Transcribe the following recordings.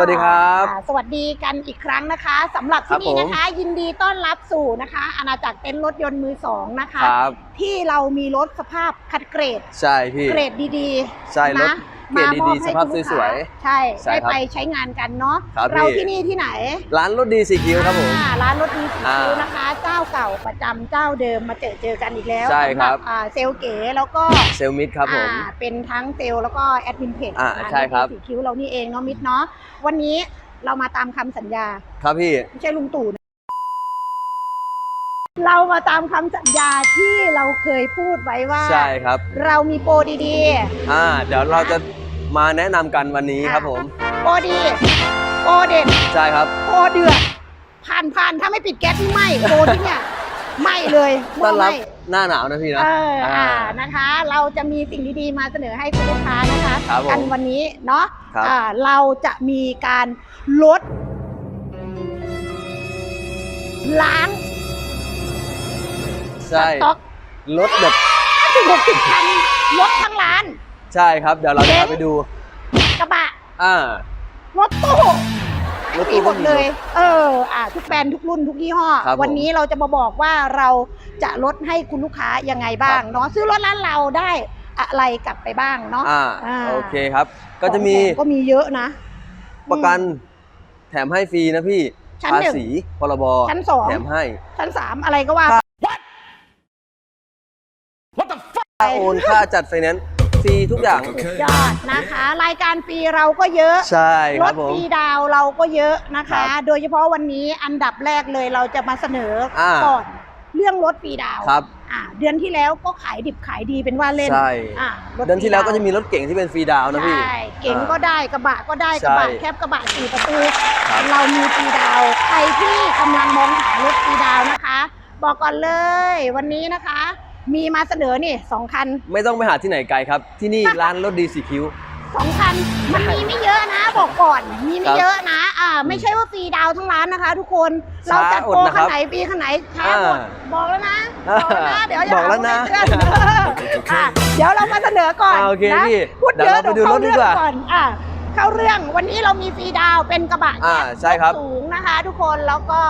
วัสดีครับอ่าสวัสดีกันอีกครั้งนะคะสำหรับที่นี่ครับผมนะคะ ยินดีต้อนรับสู่นะคะ อาณาจักรเต็นท์รถยนต์มือสองนะคะครับที่เรามีรถสภาพคัดเกรด ใช่พี่ เกรดดีใช่รถนะ เกรดมอบดีให้ๆสภาพคุณลูกสวยค้าใช่ใช่ได้ครับไปใช้งานกันเนาะครับเราพี่ที่นี่ที่ไหนๆร้านรถดีสีคิ้วครับผม อ่าร้านรถดีสีคิ้วอ่านนะคะ เจ้าเก่าประจำเจ้าเดิมมาเจอเจอกันอีกแล้วใช่ครับ สำหอ่าเซลลเก๋แล้วก็เซลมิดครับผม อ่าเป็นทั้งเซลล์แล้วก็แอดมินเพจอ่าร้านใช่ครับ สีคิ้วเรานี่เองเนาะมิดเนาะวันนี้เรามาตามคำสัญญา ครับพี่ ไม่ใช่ลุงตู่นะเรามาตามคำสัญญาที่เราเคยพูดไว้ว่า ใช่ครับ เรามีโปรดีอ่าเดี๋ยวเราจะ มาแนะนำกันวันนี้ครับผมๆโปรดี โปรเด็ด ใช่ครับ โปรเดือด ผ่านผ่านถ้าไม่ปิดแก๊สนี่ไหมโปรที่เนี่ยไหมเลยหม้ต้อนไหรับม้หน้าหนาวนะพี่นะเอออ่าอ่านะคะ เราจะมีสิ่งดีๆมาเสนอให้คุณลูกค้านะคะครับผมกันวันนี้เนาะครับ อ่าเราจะมีการลด ล้างใช่สต็อก รถแบบถึงหกสิบคันลดทั้งร้าน ใช่ครับ เดี๋ยวเราจะพาไปดู กระบะ อ่า รถตู้รถตู้มีหมดก็มีเลย เออ อ่าทุกแบรนด์ทุกรุ่นทุกยี่ห้อ ครับผมวันนี้เราจะมาบอกว่าเราจะลดให้คุณลูกค้ายังไงบ้างครับ เนาะซื้อรถร้านเราได้อะไรกลับไปบ้างเนาะอ่าอ่าโอเคครับ ก็จะมีของแถก็มีเยอะนะ ประกันแถมให้ฟรีนะพี่ ชั้นภาหนึ่งษี พรบ ชั้นสอง แถมให้ ชั้นสามอะไรก็ว่าครับไปค่าโอนค่าจัดไฟแนนซ์ ฟรีทุกอย่างยอดนะคะ รายการฟรีเราก็เยอะ ใช่ครรับถผม ฟรีดาวเราก็เยอะนะคะ ครับโดยเฉพาะวันนี้อันดับแรกเลยเราจะมาเสนออา ก่อนเรื่องรถฟรีดาวครับ อ่าเดือนที่แล้วก็ขายดิบขายดีเป็นว่าเล่นใช่ อ่ารถเดือนที่แล้วก็ฟรีจะมีรถเก่งที่เป็นฟรีดาวน์นะพี่ ใช่เก๋งอ่าก็ได้กระบะก็ได้ใช่กระบะแคบกระบะสี่ประตู ครับ เรามีฟรีดาวใครที่กำลังมองหารถฟรีดาวนะคะ บอกก่อนเลย วันนี้นะคะ มีมาเสนอนี่สองคันไม่ต้องไปหาที่ไหนไกลครับ ที่นี่ร้านรถดีสีคิ้วสองคันมันมีไม่เยอะนะบอกก่อนมีไม่ครับเยอะนะอ่าไม่ใช่ว่าฟรีดาวทั้งร้านนะคะ ทุกคนเราช้าจัดอดโปรนะคคัรันบไหนฟรีคันไหนช้าหมดอ่าบอกแล้วนะบอกแล้วนะเดี๋ยวอย่าบอกแล้วนะหาว่าไม่เตือนอะเดี๋ยวเรามาเสนอก่อนอ่าโอเคนะพี่พูดเดี๋เยยวอะเราไปเดี๋ยวดูเข้ารถดีเรื่องกว่าก่อนอะเข้าเรื่องวันนี้เรามีฟรีดาวเป็นกระบะอ่าแยกใช่ครับสูง นะคะทุกคนแล้วก็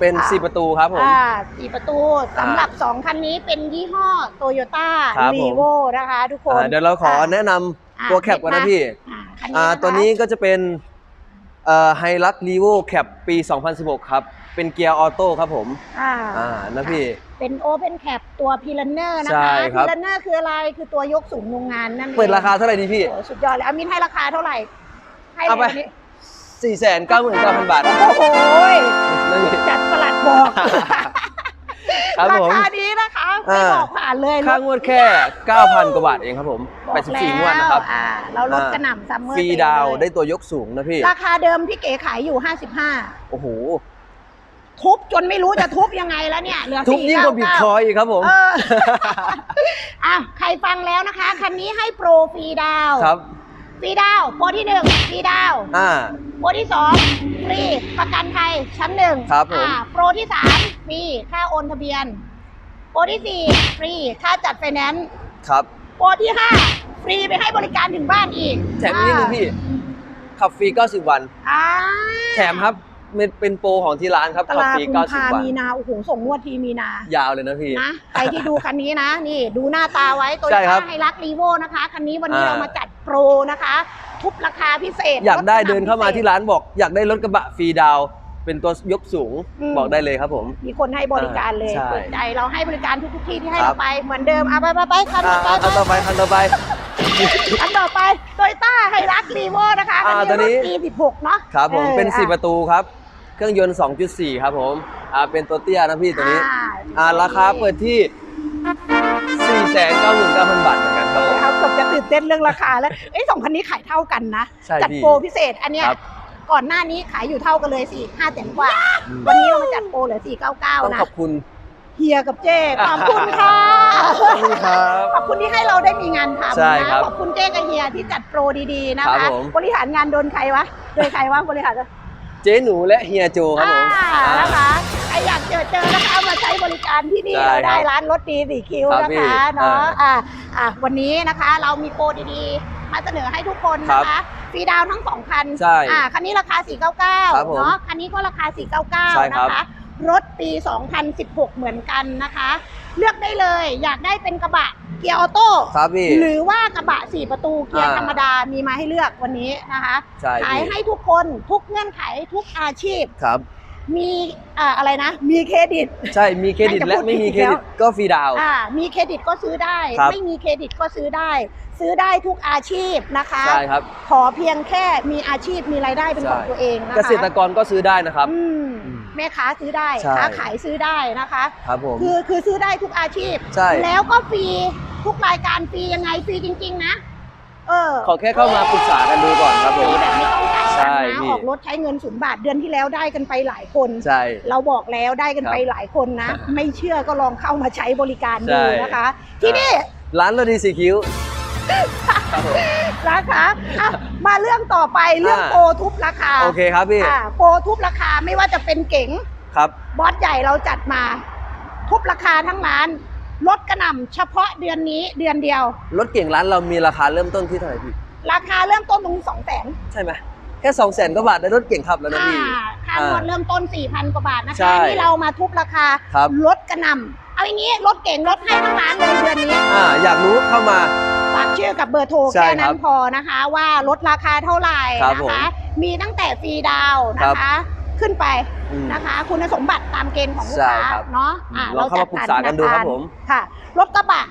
เป็นอ่าสี่ประตูครับผม อ่าสี่ประตูสำหรับสองคันนี้เป็นยี่ห้อโตโยต้าครับผมรีโวนะคะ ทุกคนอ่าเดี๋ยวเราขอแนะนำอ่าตัวแคปก่อนนะพี่อ่าคันอ่านี้นะคะตัวนี้ก็จะเป็นเอ่อไฮลักรีโวแคปปี 2016 ครับ เป็นเกียร์ออโต้ครับผมอ่า อ่านะพี่ เป็นโอเพนแคปตัวพีลันเนอร์นะใช่คะครัพีบ ลันเนอร์คืออะไรคือตัวยกสูงโรงงานนั่นเองเปิดราคาเท่าไหร่ดีพี่ โอ้โหสุดยอดเลยอามินให้ราคาเท่าไหร่ให้เอาไปลย วันนี้499,000 บาท โอ้โหนั่นเอง จัดประหลัดบอกครับราผมคานี้นะคะไม่อ่าบอกผ่านเลยค่างวดแค่ 9,000 กว่าบาทเองครับผม บอก84งวดนะครับอ่าเราลดอ่ากระหน่ำซัมเมอร์ฟรีดาวน์ได้ตัวยกสูงนะพี่ ราคาเดิมพี่เก๋ขายอยู่55โอ้โหทุบจนไม่รู้จะทุบยังไงแล้วเนี่ยเหลือทุกยิ่งกว่าบิตคอยน์อีกครับผม เออ อะใครฟังแล้วนะคะ คันนี้ให้โปรฟรีดาวน์ ครับ ฟรีดาวน์โปรที่หนึ่งฟรีดาวน์อ่า โปรที่สองฟรีประกันภัยชั้นหนึ่งครับผม อ่าโปรที่สามฟรีค่าโอนทะเบียน โปรที่สี่ฟรีค่าจัดไฟแนนซ์ ครับ โปรที่ห้าฟรีไปให้บริการถึงบ้านอีกแถมอีกนิดนึงพี่ ขับฟรี 90 วัน อ่าแถมครับเป็นเป็นโปรของที่ร้านครับตขับลาฟรี กุมภา90 วัน มีนา โอ้โห ส่งงวดทีมีนา ยาวเลยนะพี่ นะใครที่ดูคันนี้นะ นี่ดูหน้าตาไว้ตัวใช่ครับไฮรักรีโวนะคะ คันนี้วันนี้อ่า เรามาจัดโป รนะคะ ทุบราคาพิเศษอยากได้ลเดินเข้ามาที่ร้านบอก อยากได้รถกระบะฟรีดาวน์เป็นตัวยกสูงอืมบอกได้เลยครับผม มีคนให้บริการเลยใช่เปิดใจเราให้บริการทุกๆที่ที่ให้ครัเราบไปเหมือนเดิมอะไปไปไปคันอ่าต่อไปคันต่อไปคันต่อไปคันต่อไปโตโยต้าไฮรักรีโวนะคะอ่าตัวนี้ปี16เนาะครับผมออเป็น 4ปอะระตูครับ เครื่องยนต์ 2.4 ครับผมอ่าเป็นตัวเตี้ยนะพี่ตัวนี้อ่าอ่าราคาเปิดที่ 499,000 บาทเหมือนกันครับผม เขาเกือบจะตื่นเต้นเรื่องราคาแล้วเอ้ยสองคันนี้ขายเท่ากันนะใช่จัดพี่โปรพิเศษอันเนี้ยครับ ก่อนหน้านี้ขายอยู่เท่ากันเลยสี่ห้าแสนกว่าอืมวันนี้เรามาจัดโปรเหลือสี่เก้าเก้าต้องนะขอบคุณ เฮียกับเจ้ขอบคุณค่ะ ขอบคุณครับ ขอบคุณที่ให้เราได้มีงานทำใช่นะ ครับขอบคุณเจ้กับเฮียที่จัดโปรดีๆนะครัคะ บผม บริหารงานโดนใครวะ โดยใครวะบริหาร เจ๊หนูและเฮียโจครับผมอ่าอ่านะคะใครอยากเจอเจอนะคะเอามาใช้บริการที่นี่ใช่เราได้ครับร้านรถดีสีคิวครับนะพี่คะเนาะอ่าอ่าอ่าวันนี้นะคะเรามีโปรดีๆ มาเสนอให้ทุกคนครับนะคะฟรีดาวน์ทั้งสองคันใช่อ่าคันนี้ราคา ครับผม499เนาะคันนี้ก็ราคา ใช่499ครันะบคะรถปี 2016 เหมือนกันนะคะ เลือกได้เลยอยากได้เป็นกระบะ เกียร์ออโต้ครับพี่หรือว่ากระบะ4ประตูเกียร์อ่าธรรมดามีมาให้เลือกวันนี้นะคะใช่ขายพี่ให้ทุกคนทุกเงื่อนไขทุกอาชีพครับมีอ่าอะไรนะ มีเครดิต ใช่ มีเครดิตไม่จะและพูดไม่มีผิดเครดิตแล้วก็ฟรีดาวน์อ่ามีเครดิตก็ซื้อได้ครับไม่มีเครดิตก็ซื้อได้ ซื้อได้ทุกอาชีพนะคะใช่ครับขอเพียงแค่มีอาชีพมีรายได้เป็นของใช่ตัวเองนะคะเกษตรกรก็ซื้อได้นะครับอืมอืมแม่ค้าซื้อได้ใช่ค้าขายซื้อได้นะคะ ครับผมคือคือซื้อได้ทุกอาชีพใช่แล้วก็ฟรี ทุกรายการฟรียังไงฟรีจริง ๆ นะ เออขอแค่เข้ามาปรึกษากันดูก่อนครับฟผรีม แบบไม่ต้องจ่ายใช่ตังค์นะพี่ ออกรถใช้เงินศูนย์บาทเดือนที่แล้วได้กันไปหลายคน ใช่ เราบอกแล้วได้กันครับไปหลายคนนะ ไม่เชื่อก็ลองเข้ามาใช้บริการดูใช่ นะคะ ที่นี่ ร้านโรดีสีคิ้วครับผม นะคะอะมาเรื่องต่อไปเรื่องอ่า โปรทุบราคาโอเคครับพี่อ่าโปรทุบราคาไม่ว่าจะเป็นเก๋งครับ บอสใหญ่เราจัดมา ทุบราคาทั้งร้าน ลดกระหน่ำเฉพาะเดือนนี้เดือนเดียว รถเก่งร้านเรามีราคาเริ่มต้นที่เท่าไหร่พี่ ราคาเริ่มต้นตรงสองแสนใช่ไหมแค่สองแสนกว่าบาทได้รถเก่งขับแล้วนะพี่ ค่างวดอ่าเริ่มต้น4,000กว่าบาทนะใช่คะนี่เรามาทุบราคาครับ ลดกระหน่ำเอาอย่างนี้รถเก่งลดให้ทั้งร้านเลยเดือนนี้อ่าอยากรู้เข้ามา ฝากชื่อกับเบอร์โทรใช่แค่นั้ครันบพอนะคะ ว่าลดราคาเท่าไหร่ครับนะผมคะ มีตั้งแต่ฟรีดาวน์นะคะ ขึ้นไปอืมนะคะ คุณสมบัติตามเกณฑ์ของลูกใช่ค้าครับเนาะอะลองเข้ามาปรึกษากันดูครับผม ค่ะรถกระบะ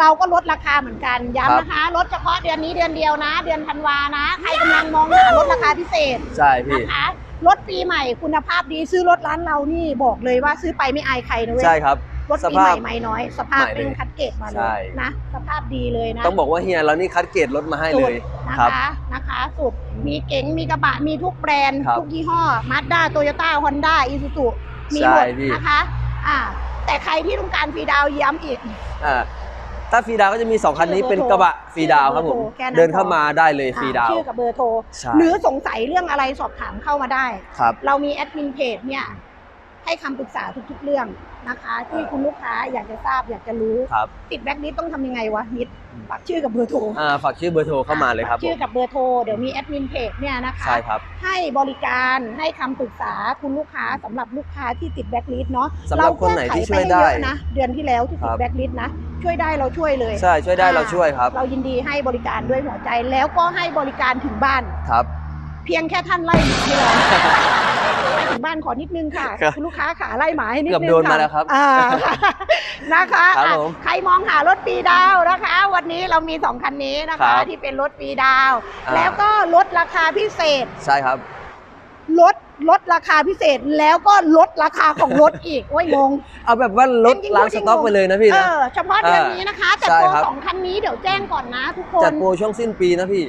เราก็ลดราคาเหมือนกันครับ ย้ำนะคะลดเฉพาะเดือนนี้เดือนเดียวนะ เดือนธันวานะใครกำลังมองหาลดราคาพิเศษใช่พี่ นะคะรถปีใหม่คุณภาพดีซื้อรถร้านเรานี่บอกเลยว่าซื้อไปไม่อายใครนะเว้ย ใช่ครับ รถสปีภาใหพม่ไม่น้อย สภาพใหม่เลยเป็นคัดเกรดมาเลใช่ ยนะ สภาพดีเลยนะต้องบอกว่าเฮียเรานี่คัดเกรดรถมาให้เลยนะครับคะนะคะสุดมีเก๋งมีกระบะมีทุกแบรนด์ครับทุกยี่ห้อมาด้าโตโยต้าฮอนด้าอีซูซูมีหมดใช่พี่ นะคะอ่าแต่ใครที่ต้องการฟรีดาวน์ย้ำอีก อ่าถ้าฟรีดาวก็จะมี 2 คันนี้เป็นกระบะฟรีดาวครับผมแค่นั้น เดินเข้ามาได้เลยฟรีดาว ชื่อกับเบอร์โทร ใช่ หรือสงสัยเรื่องอะไรสอบถามเข้ามาได้ ครับ เรามีแอดมินเพจเนี่ยให้คำปรึกษาทุกๆเรื่อง นะคะ ที่คุณลูกค้าอยากจะทราบอยากจะรู้ ครับ ติดแบ็คลิสต์ต้องทำยังไงวะนิดอืมฝากชื่อกับเบอร์โทรอ่าฝากชื่อเบอร์โทรเข้ามาเลยครับฝกผชื่อมกับเบอร์โทรเดี๋ยวมีแอดมินเพจเนี่ยนะคะ ใช่ครับ ให้บริการให้คำปรึกษาคุณลูกค้าสำหรับลูกค้าที่ติดแบ็คลิสต์เนาะสำหรับคนไหนที่ช่วยได้เราแก้ขปให้เยอะนะเดือนที่แล้วที่ติคดรับ แบ็คลิสต์นะช่วยได้เราช่วยเลย ใช่ช่วยได้เราช่วยครับเรายินดีให้บริการด้วยหัวใจแล้วก็ให้บริการถึงบ้าน ครับ เพียงแค่ท่านไล่หมาให้เรา ไปถึงบ้านขอนิดนึงค่ะ ครับคุณลูกค้าขาไล่หมาให้นิดนึงเกือบโดนมาแล้วครับอ่านะคะครับอะผมใครมองหารถปีดาวนะคะ วันนี้เรามีสองคันนี้นะครัคะ บที่เป็นรถปีดาว อ่า แล้วก็ลดราคาพิเศษ ใช่ครับ ลดลดราคาพิเศษแล้วก็ลดราคาของรถอีก โอ้ยงง เอาแบบว่าลดจริงๆล้างจริสงๆต็อกไปเลยนะพี่เอนะ อเฉพาะเดือนอ่านี้นี้นะคะ แต่ใช่โปรครับ สองคันนี้เดี๋ยวแจ้งก่อนนะทุกคนจัดโปรช่วงสิ้นปีนะพี่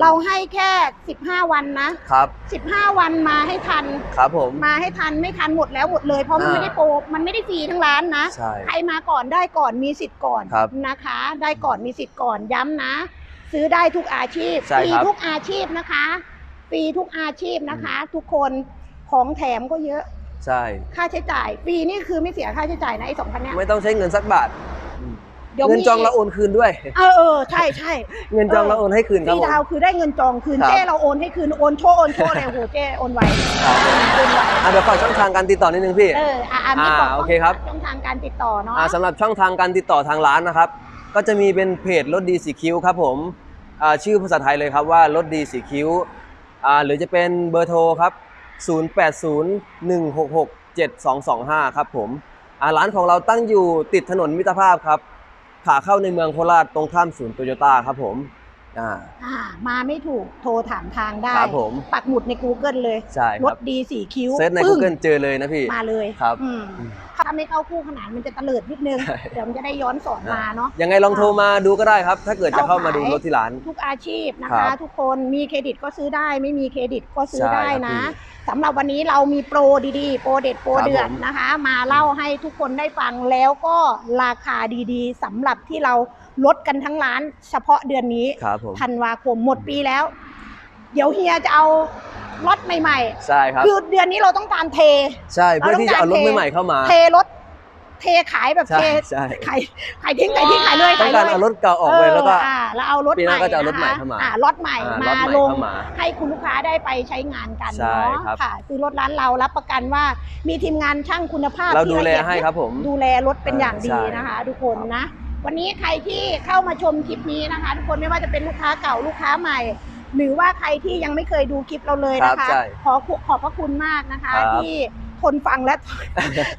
เราให้แค่ 15 วันนะ ครับ 15 วันมาให้ทัน ครับผม มาให้ทันไม่ทันหมดแล้วหมดเลยเพราะมันอ่าไม่ได้โปรมันไม่ได้ฟรีทั้งร้านนะใช่ใครมาก่อนได้ก่อนมีสิทธิ์ก่อนครับนะคะ ได้ก่อนมีสิทธิ์ก่อนย้ำนะ ซื้อได้ทุกอาชีพใช่ฟรีครับ ทุกอาชีพนะคะฟรีทุกอาชีพนะคะ ทุกคนของแถมก็เยอะใช่ ค่าใช้จ่ายฟรีนี่คือไม่เสียค่าใช้จ่ายนะไอ้สองพันเนี้ยไม่ต้องใช้เงินสักบาท เดี๋ยวเงินมีจองเราโอนคืนด้วย เออเออใช่ใช่เงินจองเราโอนให้คืนฟครับรีผม ดาวน์คือได้เงินจองคืนครับ เจ้เราโอนให้คืนโอนโชว์โอนโชว์เลยโอ้โหเจ้โอนไวครับโอนไวอะเดี๋ยวฝากช่องทางการติดต่อนิดนึงพี่ เอออะอะมีบอกอ่าโอเคครับ ช่องทางการติดต่อเนาะ อ่าสำหรับช่องทางการติดต่อทางร้านนะครับ ก็จะมีเป็นเพจรถดีสีคิ้วครับผมอ่าชื่อภาษาไทยเลยครับว่ารถดีสีคิ้วอ่าหรือจะเป็นเบอร์โทรครับ 0801667225 ครับผมอ่าร้านของเราตั้งอยู่ติดถนนมิตรภาพครับ ขาเข้าในเมืองโคราชตรงข้ามศูนย์โตโยต้าครับผมอ่า อ่ามาไม่ถูกโทรถามทางได้ ครับผมปักหมุดใน Google เลย ใช่ครรัถบดีสี่คิ้วเซิร์ชใน ปึ้ง Google เจอเลยนะพี่ มาเลยครับ อืม อืมถ้าไม่เข้าคู่ขนานมันจะตะเลิดนิดนึง ใช่ เดี๋ยวมันจะได้ย้อนสอนมาเนาะ ยังไงลองโทรมาดูก็ได้ครับ ถ้าเกิดจะเข้ามาดูรถที่ร้าน ทุกอาชีพนะครัคะ บทุกคนมีเครดิตก็ซื้อได้ไม่มีเครดิตก็ซื้อใช่ได้ครับนะพี่สำหรับวันนี้เรามีโปรดีๆ โปรเด็ดโปรครับเดือดผมนะคะ มาเล่าให้ทุกคนได้ฟังแล้วก็ราคาดีๆสำหรับที่เราลดกันทั้งร้านเฉพาะเดือนนี้ครับผม ธันวาคมหมดปีแล้ว เดี๋ยวเฮียจะเอา รถใหม่ใช่ครับ ๆ คือเดือนนี้เราต้องการเท ใช่เพื่อที่จะเอารถใหม่ๆเข้ามา เทรถ เทขายแบบใช่เทใช่ ขายขายทิ้งขายทิ้งขายเลยต้อขางยการเลยเอารถเก่าออกเลยแล้วก็อออ่าแล้วเอารถปีหใหน้าม่ก็จะเอารถใหม่นะคะเข้ามาอ่ารถใหม่อ่ารมาถใหม่ลง เข้ามาให้คุณลูกค้าได้ไปใช้งานกันใช่เนาะครับ ค่ะซื้อรถร้านเรารับประกันว่ามีทีมงานช่างคุณภาพเราที่ดูแลละเอียให้ครับผม ดูแลรถเป็นอย่างดีใช่ นะคะ ทุกคนนะ วันนี้ใครที่เข้ามาชมคลิปนี้นะคะ ทุกคนไม่ว่าจะเป็นลูกค้าเก่าลูกค้าใหม่ หรือว่าใครที่ยังไม่เคยดูคลิปเราเลยนะครัคะ บใช่ขอขอบพระคุณมากนะคะ ครับ ที่ทนฟังและ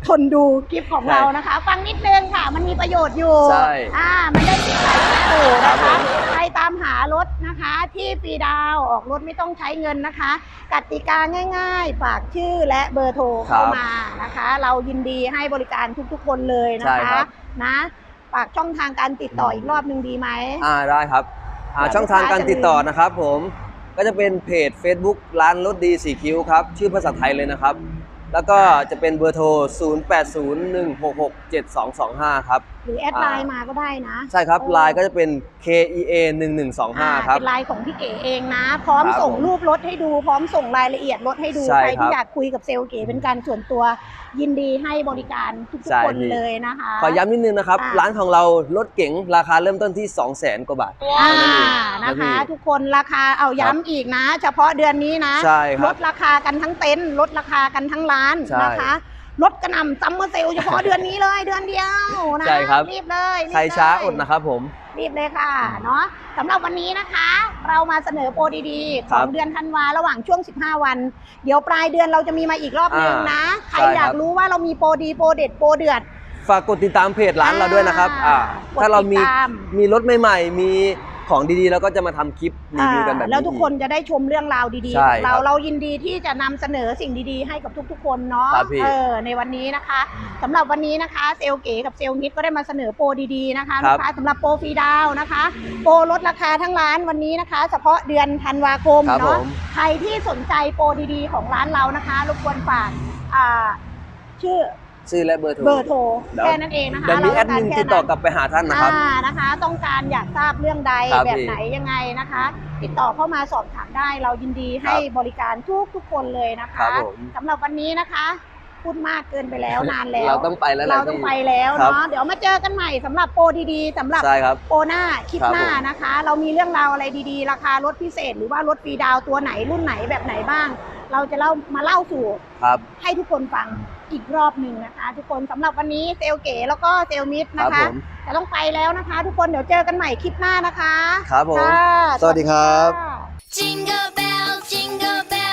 ทนดูคลิปของเรานะคะ ฟังนิดนึงค่ะ มันมีประโยชน์อยู่ใช่อ่ามันได้ติดสายติดโูนะครัคะบผม ใครตามหารถนะคะ ที่ฟรีดาวน์ออกรถไม่ต้องใช้เงินนะคะ กติกาง่าย ๆ ฝากชื่อและเบอร์โทรเข้ามานะคะ เรายินดีให้บริการทุกๆ คนเลยนะใช่คะครับนะฝากช่องทางการติดต่ออีกรอบหนึ่งดีไหม อ่าได้ครับ อ่าเผื่อช่องทางการลูกค้าจะติดต่อนะครับผมก็จะเป็นเพจ Facebook ร้านรถดีสีคิ้วครับ ชื่อภาษาไทยเลยนะครับ แล้วก็จะเป็นเบอร์โทร 0801667225 ครับ หรือแอดไลน์มาก็ได้นะ ใช่ครับโอ้ไลน์ก็จะเป็น KEA อ่า1125 ครับ เป็นไลน์ของพี่เก๋เองนะ พร้อมครับส่งผมรูปรถให้ดู พร้อมส่งรายละเอียดรถให้ดูใช่ใครครัที่บอยากคุยกับเซลล์เก๋เป็นการส่วนตัว ยินดีให้บริการทุกใช่ๆคนพี่ เลยนะคะ ขอย้ำนิดนึงนะครับอ่าร้านของเรารถเก๋งราคาเริ่มต้นที่ 200,000 กว่าบาท อ่าเท่านั้นเองนะคะพี่ทุกคนราคาเอาย้ำอีกนะ เฉพาะเดือนนี้นะใช่คลรับดราคากันทั้งเต็นท์ลดราคากันทั้งร้านใช่นะคะลดกระหน่ำซัมเมอร์เซลเฉพาะเดือนนี้เลยเดือนเดียวนะใช่ครับ รีบเลยบใครช้าเลยอดนะครับผม รีบเลยค่ะเนาะสำหรับวันนี้นะคะ เรามาเสนอโปรดีๆขครัองบเดือนธันวาระหว่างช่วง 15 วัน เดี๋ยวปลายเดือนเราจะมีมาอีกรอบนึงนะ ใครใช่ครับอยากรู้ว่าเรามีโปรดีโปรเด็ดโปรเดือดฝากกดติดตามเพจร้านเราด้วยนะครับอ่าอ่าถ้าเรามีกดติดตามมีรถใหม่ๆ มี ของดีๆ แล้วก็จะมาทำคลิปรีวิวกันแบบอ่านี้ แล้วทุกคนจะได้ชมเรื่องราวดีๆใช่ของเราครับเรายินดีที่จะนำเสนอสิ่งดีๆ ให้กับทุกๆ คนเนาะครับพี่ เออในวันนี้นะคะสำหรับวันนี้นะคะเซลลเก๋กับเซลลนิดก็ได้มาเสนอโปรดีๆนะคะครัลูบกค้าสำหรับโปรฟรีดาวน์นะคะ โปรลดราคาทั้งร้านวันนี้นะคะ เฉพาะเดือนธันวาคมครับผเนาะ ม ใครที่สนใจโปรดีๆ ของร้านเรานะคะ รบกวนฝากอ่าชื่อ ชื่อและเบอร์โทร เบอร์โทรเดี๋ยว แค่นั้นเองนะคะเดี๋ยวมีแอเราดต้งมินการติดต่อแค่กลับไปหาท่านนะครับ อ่านะคะ ต้องการอยากทราบเรื่องใดครับแบบพี่ไหนยังไงนะคะ ติดต่อเข้ามาสอบถามได้ เรายินดีให้บริการทุกทุกๆคนเลยนะครัคะบผม สำหรับวันนี้นะคะ พูดมากเกินไปแล้วนานแล้ว เราต้องไปแล้วแหละเราต้องพี่ไปแล้วครับเนาะเดี๋ยวมาเจอกันใหม่สำหรับโปรดีๆสำหรับ ใช่ครับ โปรหน้าคลิปครับหน้าผมนะคะ เรามีเรื่องราวอะไรดีๆ ราคารถพิเศษ หรือว่ารถฟรีดาวน์ตัวไหนรุ่นไหนแบบไหนบ้าง เราจะเล่ามาเล่าสู่ครับ ให้ทุกคนฟังอีกรอบหนึ่งนะคะ ทุกคนสำหรับวันนี้เซลลเก๋แล้วก็เซลลมิดครันะบคะผม จะต้องไปแล้วนะคะ ทุกคนเดี๋ยวเจอกันใหม่คลิปหน้านะคะครับผมค่ะสวัสดีครับ ค่ะ Jingle bells.